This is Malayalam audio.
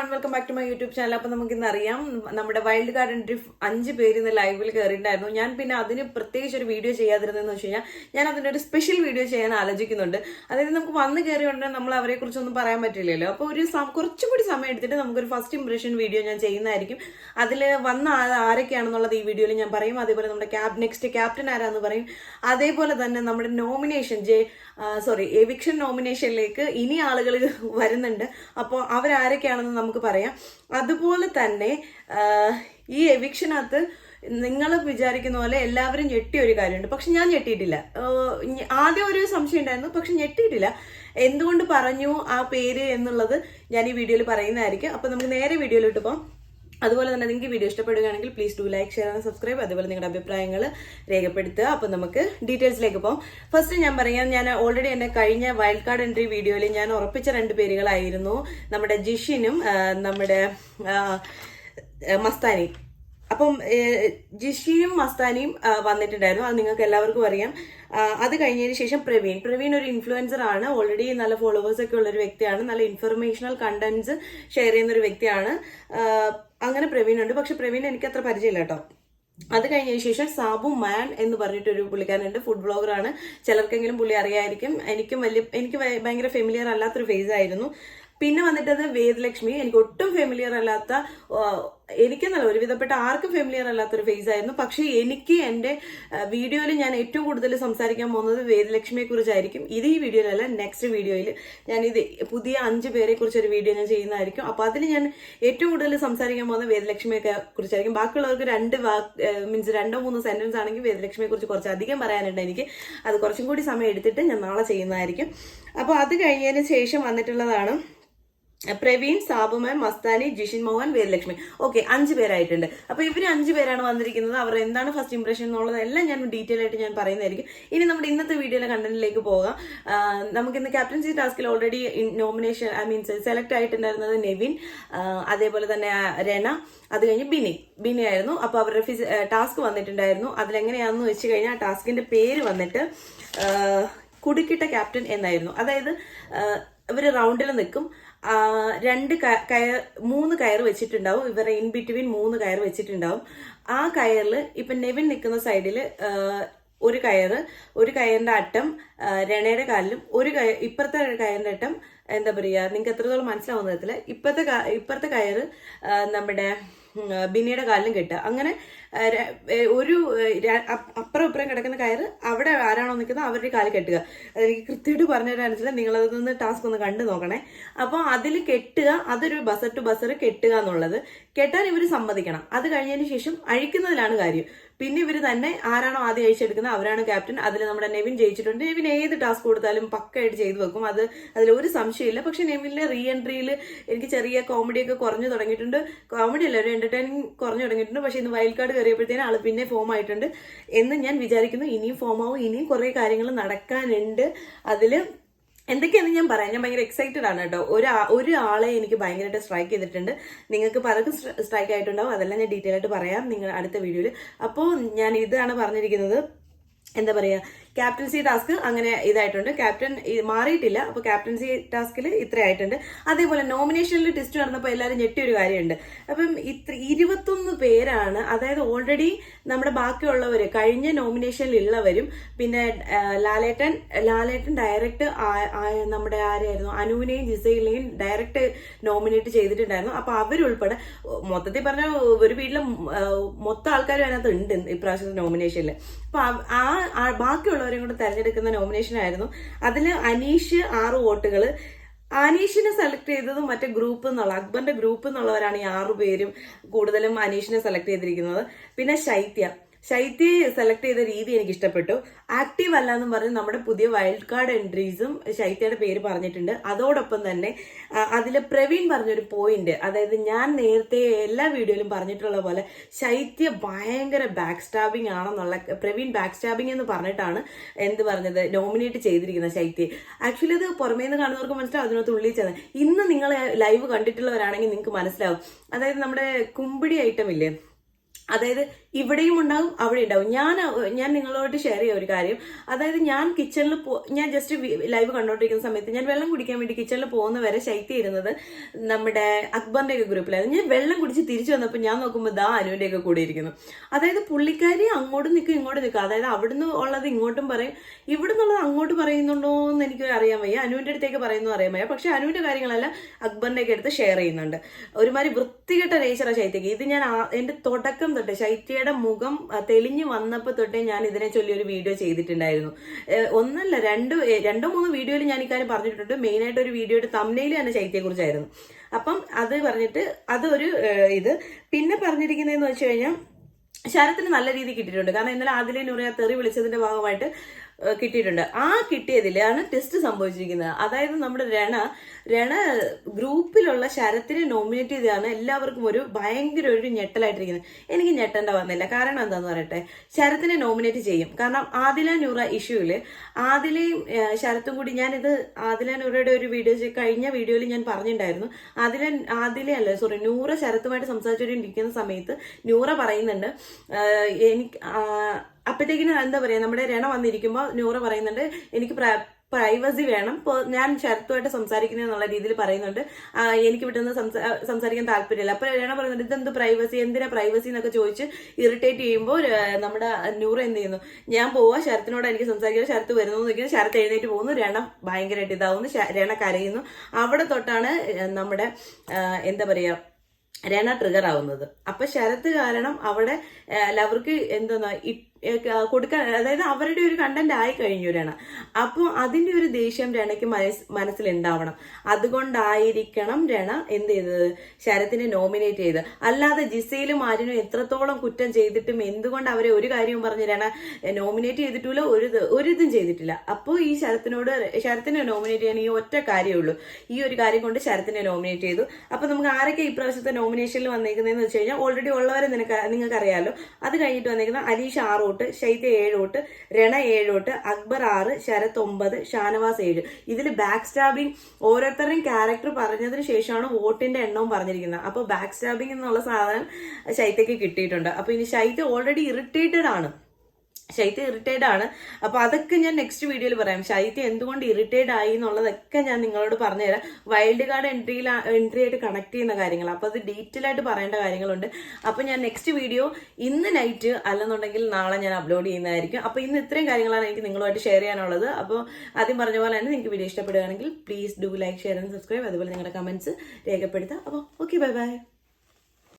And welcome back to my YouTube channel അപ്പൊ നമുക്ക് ഇന്ന് അറിയാം നമ്മുടെ വൈൽഡ് ഗാർഡൻ എൻട്രി അഞ്ച് പേര് ഇന്ന് ലൈവിൽ കയറിയിട്ടുണ്ടായിരുന്നു ഞാൻ പിന്നെ അതിന് പ്രത്യേകിച്ച് ഒരു വീഡിയോ ചെയ്യാതിരുന്നതെന്ന് വെച്ച് കഴിഞ്ഞാൽ ഞാൻ അതിന്റെ ഒരു സ്പെഷ്യൽ വീഡിയോ ചെയ്യാൻ ആലോചിക്കുന്നുണ്ട്. അതായത് നമുക്ക് വന്ന് കയറി ഉടനെ നമ്മൾ അവരെ കുറിച്ചൊന്നും പറയാൻ പറ്റില്ലല്ലോ. അപ്പോൾ ഒരു കുറച്ചുകൂടി കുറച്ചും കൂടി സമയം എടുത്തിട്ട് നമുക്കൊരു ഫസ്റ്റ് ഇംപ്രഷൻ വീഡിയോ ഞാൻ ചെയ്യുന്നതായിരിക്കും. അതിൽ വന്ന ആരൊക്കെയാണെന്നുള്ളത് ഈ വീഡിയോയിൽ ഞാൻ പറയും. അതേപോലെ നമ്മുടെ ക്യാബ് നെക്സ്റ്റ് ക്യാപ്റ്റൻ ആരാന്ന് പറയും. അതേപോലെ തന്നെ നമ്മുടെ നോമിനേഷൻ ജെ സോറി എവിക്ഷൻ നോമിനേഷനിലേക്ക് ഇനി ആളുകൾ വരുന്നുണ്ട്. അപ്പോൾ അവരാരൊക്കെയാണെന്ന് നമുക്ക് പറയാം. അതുപോലെ തന്നെ ഈ എവിക്ഷനകത്ത് നിങ്ങൾ വിചാരിക്കുന്ന പോലെ എല്ലാവരും ഞെട്ടിയ ഒരു കാര്യമുണ്ട്. പക്ഷെ ഞാൻ ഞെട്ടിയിട്ടില്ല. ആദ്യം ഒരു സംശയം ഉണ്ടായിരുന്നു. പക്ഷെ ഞെട്ടിയിട്ടില്ല. എന്തുകൊണ്ട് പറഞ്ഞു ആ പേര് എന്നുള്ളത് ഞാൻ ഈ വീഡിയോയിൽ പറയുന്നതായിരിക്കും. അപ്പൊ നമുക്ക് നേരെ വീഡിയോയിലോട്ട് പോകാം. അതുപോലെ തന്നെ നിങ്ങൾക്ക് വീഡിയോ ഇഷ്ടപ്പെടുകയാണെങ്കിൽ please do like share and subscribe അതുപോലെ നിങ്ങളുടെ അഭിപ്രായങ്ങൾ രേഖപ്പെടുത്തുക. അപ്പോൾ നമുക്ക് ഡീറ്റെയിൽസിലേക്ക് പോകാം ഫസ്റ്റ് ഞാൻ പറയാം ഞാൻ ഓൾറെഡി എന്നെ കഴിഞ്ഞ വൈൽഡ് കാർഡ് എൻട്രി വീഡിയോയിൽ ഞാൻ ഉറപ്പിച്ച രണ്ട് പേരുകളായിരുന്നു. നമ്മുടെ ജിഷിനും നമ്മുടെ മസ്താനി. അപ്പം ജിഷിയും മസ്താനിയും വന്നിട്ടുണ്ടായിരുന്നു. അത് നിങ്ങൾക്ക് എല്ലാവർക്കും അറിയാം. അത് കഴിഞ്ഞതിന് ശേഷം പ്രവീൺ. പ്രവീൺ ഒരു ഇൻഫ്ലുവൻസർ ആണ്. ഓൾറെഡി നല്ല ഫോളോവേഴ്സ് ഒക്കെ ഉള്ള ഒരു വ്യക്തിയാണ്. നല്ല ഇൻഫർമേഷണൽ കണ്ടന്റ്സ് ഷെയർ ചെയ്യുന്ന ഒരു വ്യക്തിയാണ് അങ്ങനെ പ്രവീൺ ഉണ്ട് പക്ഷെ പ്രവീൺ എനിക്ക് അത്ര പരിചയമില്ല കേട്ടോ. അത് കഴിഞ്ഞതിന് ശേഷം സാബു മാൻ എന്ന് പറഞ്ഞിട്ടൊരു പുള്ളിക്കാരനുണ്ട്. ഫുഡ് ബ്ലോഗർ ആണ്. ചിലർക്കെങ്കിലും പുള്ളി അറിയായിരിക്കും. എനിക്കും വലിയ എനിക്ക് ഭയ- ഭയങ്കര ഫെമിലിയർ അല്ലാത്തൊരു ഫേസ് ആയിരുന്നു. പിന്നെ വന്നിട്ടത് വേദലക്ഷ്മി. എനിക്ക് ഒട്ടും ഫെമിലിയർ അല്ലാത്ത എനിക്കെന്നല്ല ഒരുവിധപ്പെട്ട ആർക്കും ഫെമിലിയർ അല്ലാത്തൊരു ഫേസ് ആയിരുന്നു. പക്ഷേ എനിക്ക് എന്റെ വീഡിയോയിൽ ഞാൻ ഏറ്റവും കൂടുതൽ സംസാരിക്കാൻ പോകുന്നത് വേദലക്ഷ്മിയെ കുറിച്ചായിരിക്കും. ഇത് ഈ വീഡിയോയിലല്ല നെക്സ്റ്റ് വീഡിയോയിൽ ഞാൻ ഇത് പുതിയ അഞ്ച് പേരെ കുറിച്ച് ഒരു വീഡിയോ ഞാൻ ചെയ്യുന്നതായിരിക്കും. അപ്പോൾ അതിൽ ഞാൻ ഏറ്റവും കൂടുതൽ സംസാരിക്കാൻ പോകുന്നത് വേദലക്ഷ്മിയെ കുറിച്ചായിരിക്കും. ബാക്കിയുള്ളവർക്ക് രണ്ട് മീൻസ് രണ്ടോ മൂന്നോ സെന്റൻസ് ആണെങ്കിൽ വേദലക്ഷ്മിയെ കുറിച്ച് കുറച്ച് അധികം പറയാനുണ്ട് എനിക്ക്. അത് കുറച്ചും കൂടി സമയം എടുത്തിട്ട് ഞാൻ നാളെ ചെയ്യുന്നതായിരിക്കും. അപ്പോൾ അത് കഴിഞ്ഞതിന് ശേഷം വന്നിട്ടുള്ളതാണ് പ്രവീൺ സാബുമാൻ മസ്താനി ജിഷിൻ മോഹൻ വീരലക്ഷ്മി. ഓക്കെ അഞ്ച് പേരായിട്ടുണ്ട്. അപ്പൊ ഇവർ അഞ്ച് പേരാണ് വന്നിരിക്കുന്നത്. അവർ എന്താണ് ഫസ്റ്റ് ഇംപ്രഷൻ എന്നുള്ളത് എല്ലാം ഞാൻ ഡീറ്റെയിൽ ആയിട്ട് ഞാൻ പറയുന്നതായിരിക്കും. ഇനി നമ്മുടെ ഇന്നത്തെ വീഡിയോയിലെ കണ്ടന്റിലേക്ക് പോകാം. നമുക്ക് ഇന്ന് ക്യാപ്റ്റൻസി ടാസ്കിൽ already nomination I means select ആയിട്ടുണ്ടായിരുന്നത് Nevin അതേപോലെ തന്നെ രണ അത് കഴിഞ്ഞ് ബിനി. ബിനി ആയിരുന്നു. അപ്പൊ അവരുടെ ഫിസ് ടാസ്ക് വന്നിട്ടുണ്ടായിരുന്നു. അതിലെങ്ങനെയാണെന്ന് വെച്ച് കഴിഞ്ഞാൽ ആ ടാസ്കിന്റെ പേര് വന്നിട്ട് കുടുക്കിട്ട ക്യാപ്റ്റൻ എന്നായിരുന്നു. അതായത് ഇവർ റൗണ്ടിൽ നിൽക്കും. രണ്ട് കയർ മൂന്ന് കയർ വെച്ചിട്ടുണ്ടാവും. ഇവരുടെ ഇൻ ബിറ്റ്വീൻ മൂന്ന് കയർ വെച്ചിട്ടുണ്ടാവും. ആ കയറിൽ ഇപ്പം നെവിൻ നിൽക്കുന്ന സൈഡിൽ ഒരു കയറ് ഒരു കയറിന്റെ അറ്റം രണയുടെ കാലിലും ഒരു കയ ഇപ്പുറത്തെ കയറിന്റെ അറ്റം എന്താ പറയുക നിങ്ങൾക്ക് എത്രത്തോളം മനസ്സിലാവുന്ന വിധത്തിൽ ഇപ്പോഴത്തെ ഇപ്പുറത്തെ കയറ് നമ്മുടെ ബിന്നിയുടെ കാലിലും കെട്ടുക. അങ്ങനെ ഒരു അപ്പുറം ഇപ്പുറം കിടക്കുന്ന കയറ് അവിടെ ആരാണോ നിൽക്കുന്നത് അവരുടെ കാലിൽ കെട്ടുക. എനിക്ക് കൃത്യമായിട്ട് പറഞ്ഞു തരാൻ നിങ്ങൾ അതൊന്ന് ടാസ്ക് ഒന്ന് കണ്ടു നോക്കണേ. അപ്പോൾ അതിൽ കെട്ടുക അതൊരു ബസർ ടു ബസർ കെട്ടുക എന്നുള്ളത്. കെട്ടാൻ ഇവർ സമ്മതിക്കണം. അത് കഴിഞ്ഞതിന് ശേഷം അഴിക്കുന്നതിലാണ് കാര്യം. പിന്നെ ഇവർ തന്നെ ആരാണോ ആദ്യം അയച്ചെടുക്കുന്നത് അവരാണ് ക്യാപ്റ്റൻ അതിൽ നമ്മുടെ നെവിൻ ജയിച്ചിട്ടുണ്ട്. നെവിൻ ഏത് ടാസ്ക് കൊടുത്താലും പക്കയായിട്ട് ചെയ്തു വെക്കും. അത് അതിൽ ഒരു സംശയമില്ല പക്ഷെ നെവിനിലെ റീ എൻട്രിയിൽ എനിക്ക് ചെറിയ കോമഡിയൊക്കെ കുറഞ്ഞു തുടങ്ങിയിട്ടുണ്ട്. കോമഡി അല്ല ഒരു എന്റർടൈനിങ് കുറഞ്ഞു തുടങ്ങിയിട്ടുണ്ട്. പക്ഷെ ഇന്ന് വൈൽഡ് കാർഡ് കയറിയപ്പോഴത്തേനും ആൾ പിന്നെ ഫോം ആയിട്ടുണ്ട് എന്ന് ഞാൻ വിചാരിക്കുന്നു. ഇനിയും ഫോം ആവും. ഇനിയും കുറേ കാര്യങ്ങൾ നടക്കാനുണ്ട്. അതിൽ എന്തൊക്കെയാണെന്ന് ഞാൻ പറയാം. ഞാൻ ഭയങ്കര എക്സൈറ്റഡ് ആണ് കേട്ടോ. ഒരു ഒരാളെ എനിക്ക് ഭയങ്കരമായിട്ട് സ്ട്രൈക്ക് ചെയ്തിട്ടുണ്ട്. നിങ്ങൾക്ക് പലർക്കും സ്ട്രൈക്ക് ആയിട്ടുണ്ടാവും. അതെല്ലാം ഞാൻ ഡീറ്റെയിൽ ആയിട്ട് പറയാം നിങ്ങൾ അടുത്ത വീഡിയോയിൽ അപ്പോൾ ഞാൻ ഇതാണ് പറഞ്ഞിരിക്കുന്നത്. എന്താ പറയുക ക്യാപ്റ്റൻസി ടാസ്ക് അങ്ങനെ ഇതായിട്ടുണ്ട്. ക്യാപ്റ്റൻ മാറിയിട്ടില്ല. അപ്പോൾ ക്യാപ്റ്റൻസി ടാസ്കിൽ ഇത്ര ആയിട്ടുണ്ട്. അതേപോലെ നോമിനേഷനിൽ ടെസ്റ്റ് നടന്നപ്പോൾ എല്ലാവരും ഞെട്ടിയൊരു കാര്യമുണ്ട്. അപ്പം ഇത്ര ഇരുപത്തൊന്ന് പേരാണ്. അതായത് ഓൾറെഡി നമ്മുടെ ബാക്കിയുള്ളവർ കഴിഞ്ഞ നോമിനേഷനിൽ ഉള്ളവരും പിന്നെ ലാലേട്ടൻ ലാലേട്ടൻ ഡയറക്റ്റ് നമ്മുടെ ആരായിരുന്നു? അനുവിനെയും ജിസയിലെയും ഡയറക്റ്റ് നോമിനേറ്റ് ചെയ്തിട്ടുണ്ടായിരുന്നു. അപ്പോൾ അവരുൾപ്പെടെ മൊത്തത്തിൽ പറഞ്ഞ ഒരു വീട്ടിലെ മൊത്തം ആൾക്കാരും അതിനകത്ത് ഉണ്ട് ഇപ്രാവശ്യത്തെ നോമിനേഷനിൽ അപ്പോൾ ആ ആ- ബാക്കിയുള്ളവരെയും കൂടെ തെരഞ്ഞെടുക്കുന്ന നോമിനേഷൻ ആയിരുന്നു. അതിൽ അനീഷ് ആറ് വോട്ടുകൾ അനീഷിനെ സെലക്ട് ചെയ്തത് മറ്റേ ഗ്രൂപ്പ് എന്നുള്ള അക്ബറിന്റെ ഗ്രൂപ്പ് എന്നുള്ളവരാണ് ഈ ആറു പേരും കൂടുതലും അനീഷിനെ സെലക്ട് ചെയ്തിരിക്കുന്നത്. പിന്നെ ശൈത്യ. ശൈത്യ സെലക്ട് ചെയ്ത രീതി എനിക്ക് ഇഷ്ടപ്പെട്ടു ആക്റ്റീവ് അല്ല എന്ന് പറഞ്ഞ് നമ്മുടെ പുതിയ വൈൽഡ് കാർഡ് എൻട്രീസും ശൈത്യയുടെ പേര് പറഞ്ഞിട്ടുണ്ട്. അതോടൊപ്പം തന്നെ അതിൽ പ്രവീൺ പറഞ്ഞൊരു പോയിന്റ് അതായത് ഞാൻ നേരത്തെ എല്ലാ വീഡിയോയിലും പറഞ്ഞിട്ടുള്ള പോലെ ശൈത്യ ഭയങ്കര ബാക്ക് സ്റ്റാബിംഗ് ആണെന്നുള്ള പ്രവീൺ ബാക്ക് സ്റ്റാബിംഗ് എന്ന് പറഞ്ഞിട്ടാണ് എന്ത് പറഞ്ഞത് നോമിനേറ്റ് ചെയ്തിരിക്കുന്നത് ശൈത്യ. ആക്ച്വലി അത് പുറമേ നിന്ന് കാണുന്നവർക്ക് മനസ്സിലാവും അതിനകത്ത് ഉള്ളിൽ ചെന്ന്. ഇന്ന് നിങ്ങൾ ലൈവ് കണ്ടിട്ടുള്ളവരാണെങ്കിൽ നിങ്ങൾക്ക് മനസ്സിലാവും. അതായത് നമ്മുടെ കുമ്പിടി ഐറ്റം ഇല്ലേ? അതായത് ഇവിടെയും ഉണ്ടാവും അവിടെ ഉണ്ടാവും. ഞാൻ ഞാൻ നിങ്ങളോട് ഷെയർ ചെയ്യാം ഒരു കാര്യം. അതായത് ഞാൻ കിച്ചണിൽ ഞാൻ ജസ്റ്റ് ലൈവ് കണ്ടോണ്ടിരിക്കുന്ന സമയത്ത് ഞാൻ വെള്ളം കുടിക്കാൻ വേണ്ടി കിച്ചണിൽ പോകുന്ന വരെ ശൈത്യ ഇരുന്നത് നമ്മുടെ അക്ബറിന്റെ ഒക്കെ ഗ്രൂപ്പിലായിരുന്നു ഞാൻ വെള്ളം കുടിച്ച് തിരിച്ചു വന്നപ്പോൾ ഞാൻ നോക്കുമ്പോൾ ദാ അനുവിന്റെ ഒക്കെ കൂടെ ഇരിക്കുന്നു. അതായത് പുള്ളിക്കാരി അങ്ങോട്ടും നിൽക്കും ഇങ്ങോട്ടും നിൽക്കും അതായത് അവിടുന്ന് ഉള്ളത് ഇങ്ങോട്ടും പറയും. ഇവിടെ നിന്നുള്ളത് അങ്ങോട്ട് പറയുന്നുണ്ടോ എന്ന് എനിക്ക് അറിയാൻ വയ്യ. അനുവിന്റെ അടുത്തേക്ക് പറയുന്നു അറിയാൻ വയ്യ. പക്ഷെ അനുവിന്റെ കാര്യങ്ങളെല്ലാം അക്ബറിന്റെ ഒക്കെ അടുത്ത് ഷെയർ ചെയ്യുന്നുണ്ട്. ഒരുമാതിരി വൃത്തികെട്ട നേച്ചറാണ് ശൈത്യക്ക്. ഇത് ഞാൻ എന്റെ തുടക്കം തൊട്ടേ ശൈത്യയുടെ മുഖം തെളിഞ്ഞു വന്നപ്പോൾ തൊട്ടേ ഞാൻ ഇതിനെ ചൊല്ലി ഒരു വീഡിയോ ചെയ്തിട്ടുണ്ടായിരുന്നു. ഒന്നല്ല രണ്ട് രണ്ടോ മൂന്നോ വീഡിയോയിൽ ഞാൻ ഇക്കാര്യം പറഞ്ഞിട്ടുണ്ട്. മെയിൻ ആയിട്ട് ഒരു വീഡിയോയുടെ തമ്മിൽ തന്നെ ശൈത്യയെക്കുറിച്ചായിരുന്നു അപ്പം അത് പറഞ്ഞിട്ട് അതൊരു ഇത്. പിന്നെ പറഞ്ഞിരിക്കുന്നതെന്ന് വെച്ച് കഴിഞ്ഞാൽ ശരത്തിന് നല്ല രീതിയിൽ കിട്ടിയിട്ടുണ്ട്. കാരണം ഇന്നലെ ആദിലെ നൂറിയ തെറി വിളിച്ചതിന്റെ ഭാഗമായിട്ട് കിട്ടിയിട്ടുണ്ട്. ആ കിട്ടിയതിലാണ് ടെസ്റ്റ് സംഭവിച്ചിരിക്കുന്നത്. അതായത് നമ്മുടെ രണ രണ ഗ്രൂപ്പിലുള്ള ശരത്തിനെ നോമിനേറ്റ് ചെയ്താണ് എല്ലാവർക്കും ഒരു ഭയങ്കര ഒരു ഞെട്ടലായിട്ടിരിക്കുന്നത്. എനിക്ക് ഞെട്ടേണ്ട വന്നില്ല. കാരണം എന്താന്ന് പറയട്ടെ? ശരത്തിനെ നോമിനേറ്റ് ചെയ്യും. കാരണം ആദില നൂറ ഇഷ്യൂവിൽ ആദിലയും ശരത്തും കൂടി ഞാനിത് ആദില നൂറയുടെ ഒരു വീഡിയോ കഴിഞ്ഞ വീഡിയോയിൽ ഞാൻ പറഞ്ഞിട്ടുണ്ടായിരുന്നു ആദില ആദില അല്ല സോറി നൂറ ശരത്തുമായിട്ട് സംസാരിച്ചുകൊണ്ടിരിക്കുന്ന സമയത്ത് നൂറ പറയുന്നുണ്ട് എനിക്ക് അപ്പോഴത്തേക്കിന് എന്താ പറയാ നമ്മുടെ രണ വന്നിരിക്കുമ്പോൾ നൂറ പറയുന്നുണ്ട് എനിക്ക് പ്രൈവസി വേണം. ഞാൻ ശരത്തുമായിട്ട് സംസാരിക്കുന്നത് എന്നുള്ള രീതിയിൽ പറയുന്നുണ്ട്. എനിക്ക് ഇവിടെ നിന്ന് സംസാരിക്കാൻ താല്പര്യമില്ല. അപ്പോൾ രേണ പറയുന്നുണ്ട് ഇതെന്ത് പ്രൈവസി എന്തിനാ പ്രൈവസി എന്നൊക്കെ ചോദിച്ച് ഇറിറ്റേറ്റ് ചെയ്യുമ്പോൾ നമ്മുടെ നൂറ് എന്ത് ചെയ്യുന്നു? ഞാൻ പോവാ ശരത്തിനോട് എനിക്ക് സംസാരിക്കാൻ ശരത്ത് വരുന്നു നോക്കിയാൽ ശരത്ത് എഴുന്നേറ്റ് പോകുന്നു. രണ ഭയങ്കരമായിട്ട് ഇതാവുന്നു. രേണ കരയുന്നു. അവിടെ തൊട്ടാണ് നമ്മുടെ എന്താ പറയാ രേണ ട്രിഗർ ആവുന്നത്. അപ്പൊ ശരത്ത് കാരണം അവിടെ അവർക്ക് എന്താ കൊടുക്കാൻ അതായത് അവരുടെ ഒരു കണ്ടന്റ് ആയി കഴിഞ്ഞു അപ്പോൾ അതിന്റെ ഒരു ദേഷ്യം രണയ്ക്ക് മനസ് മനസ്സിലുണ്ടാവണം. അതുകൊണ്ടായിരിക്കണം രണ എന്ത് ചെയ്തത്? ശരത്തിനെ നോമിനേറ്റ് ചെയ്ത് അല്ലാതെ ജിസയിലും ആരിനും എത്രത്തോളം കുറ്റം ചെയ്തിട്ടും എന്തുകൊണ്ട് അവരെ ഒരു കാര്യവും പറഞ്ഞ് രണ നോമിനേറ്റ് ചെയ്തിട്ടില്ല ഒരു ഒരിതും ചെയ്തിട്ടില്ല. അപ്പോൾ ഈ ശരത്തിനോട് ശരത്തിനെ നോമിനേറ്റ് ചെയ്യാൻ ഈ ഒറ്റ കാര്യമേ ഉള്ളൂ. ഈ ഒരു കാര്യം കൊണ്ട് ശരത്തിനെ നോമിനേറ്റ് ചെയ്തു. അപ്പോൾ നമുക്ക് ആരൊക്കെ ഇപ്രാവശ്യത്തെ നോമിനേഷനിൽ വന്നേക്കുന്നതെന്ന് വെച്ച് കഴിഞ്ഞാൽ ഓൾറെഡി ഉള്ളവരെ നിനക്ക് നിങ്ങൾക്കറിയാമല്ലോ അത് കഴിഞ്ഞിട്ട് വന്നേക്കുന്ന അലീഷ് ആറ് വോട്ട് ഷൈത ഏഴ് വോട്ട് രണ ഏഴ് വോട്ട് അക്ബർ ആറ് ശരത് ഒമ്പത് ഷാനവാസ് ഏഴ്. ഇതിൽ ബാക്ക് സ്റ്റാബിംഗ് ഓരോരുത്തരുടെയും ക്യാരക്ടർ പറഞ്ഞതിന് ശേഷമാണ് വോട്ടിന്റെ എണ്ണവും പറഞ്ഞിരിക്കുന്നത്. അപ്പോൾ ബാക്ക് സ്റ്റാബിംഗ് എന്നുള്ള സാധനം ശൈത്യക്ക് കിട്ടിയിട്ടുണ്ട്. അപ്പോൾ ഇനി ശൈത്യ ഓൾറെഡി ഇറിറ്റേറ്റഡ് ആണ്. ശൈത്യ ഇറിറ്റേഡ് ആണ്. അപ്പൊ അതൊക്കെ ഞാൻ നെക്സ്റ്റ് വീഡിയോയിൽ പറയാം. ശൈത്യ എന്തുകൊണ്ട് ഇറിറ്റേഡ് ആയി എന്നുള്ളതൊക്കെ ഞാൻ നിങ്ങളോട് പറഞ്ഞുതരാം. വൈൽഡ് കാർഡ് എൻട്രിയിൽ എൻട്രി ആയിട്ട് കണക്ട് ചെയ്യുന്ന കാര്യങ്ങൾ. അപ്പൊ അത് ഡീറ്റെയിൽ ആയിട്ട് പറയേണ്ട കാര്യങ്ങളുണ്ട്. അപ്പൊ ഞാൻ നെക്സ്റ്റ് വീഡിയോ ഇന്ന് നൈറ്റ് അല്ലെന്നുണ്ടെങ്കിൽ നാളെ ഞാൻ അപ്ലോഡ് ചെയ്യുന്നതായിരിക്കും. അപ്പൊ ഇന്ന് ഇത്രയും കാര്യങ്ങളാണ് എനിക്ക് നിങ്ങളുമായിട്ട് ഷെയർ ചെയ്യാനുള്ളത്. അപ്പോൾ ആദ്യം പറഞ്ഞ പോലെ തന്നെ നിങ്ങൾക്ക് വീഡിയോ ഇഷ്ടപ്പെടുകയാണെങ്കിൽ please do like share and subscribe അതുപോലെ നിങ്ങളുടെ കമന്റ്സ് രേഖപ്പെടുത്തുക. അപ്പോൾ ഓക്കെ ബൈ ബൈ